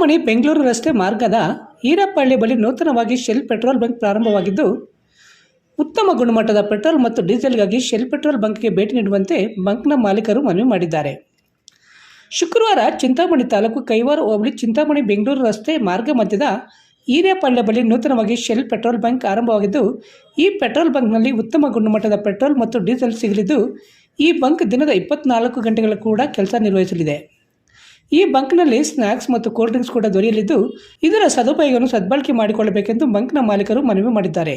ಚಿಂತಾಮಣಿ ಬೆಂಗಳೂರು ರಸ್ತೆ ಮಾರ್ಗದ ಈರಪ್ಪಳ್ಳಿ ಬಳಿ ನೂತನವಾಗಿ ಶೆಲ್ ಪೆಟ್ರೋಲ್ ಬಂಕ್ ಪ್ರಾರಂಭವಾಗಿದ್ದು, ಉತ್ತಮ ಗುಣಮಟ್ಟದ ಪೆಟ್ರೋಲ್ ಮತ್ತು ಡೀಸೆಲ್ಗಾಗಿ ಶೆಲ್ ಪೆಟ್ರೋಲ್ ಬಂಕ್ಗೆ ಭೇಟಿ ನೀಡುವಂತೆ ಬಂಕ್ನ ಮಾಲೀಕರು ಮನವಿ ಮಾಡಿದ್ದಾರೆ. ಶುಕ್ರವಾರ ಚಿಂತಾಮಣಿ ತಾಲೂಕು ಕೈವಾರ ಹೋಬಳಿ ಚಿಂತಾಮಣಿ ಬೆಂಗಳೂರು ರಸ್ತೆ ಮಾರ್ಗ ಮಧ್ಯದ ಈರೇಪಾಳ್ಯ ಬಳಿ ನೂತನವಾಗಿ ಶೆಲ್ ಪೆಟ್ರೋಲ್ ಬಂಕ್ ಆರಂಭವಾಗಿದ್ದು, ಈ ಪೆಟ್ರೋಲ್ ಬಂಕ್ನಲ್ಲಿ ಉತ್ತಮ ಗುಣಮಟ್ಟದ ಪೆಟ್ರೋಲ್ ಮತ್ತು ಡೀಸೆಲ್ ಸಿಗಲಿದ್ದು, ಈ ಬಂಕ್ ದಿನದ ಇಪ್ಪತ್ನಾಲ್ಕು ಗಂಟೆಗಳ ಕೂಡ ಕೆಲಸ ನಿರ್ವಹಿಸಲಿದೆ. ಈ ಬಂಕ್ನಲ್ಲಿ ಸ್ನ್ಯಾಕ್ಸ್ ಮತ್ತು ಕೂಲ್ ಡ್ರಿಂಕ್ಸ್ ಕೂಡ ದೊರೆಯಲಿದ್ದು, ಇದರ ಸದುಪಯೋಗವನ್ನು ಸದ್ಬಳಕೆ ಮಾಡಿಕೊಳ್ಳಬೇಕೆಂದು ಬಂಕ್ನ ಮಾಲೀಕರು ಮನವಿ ಮಾಡಿದ್ದಾರೆ.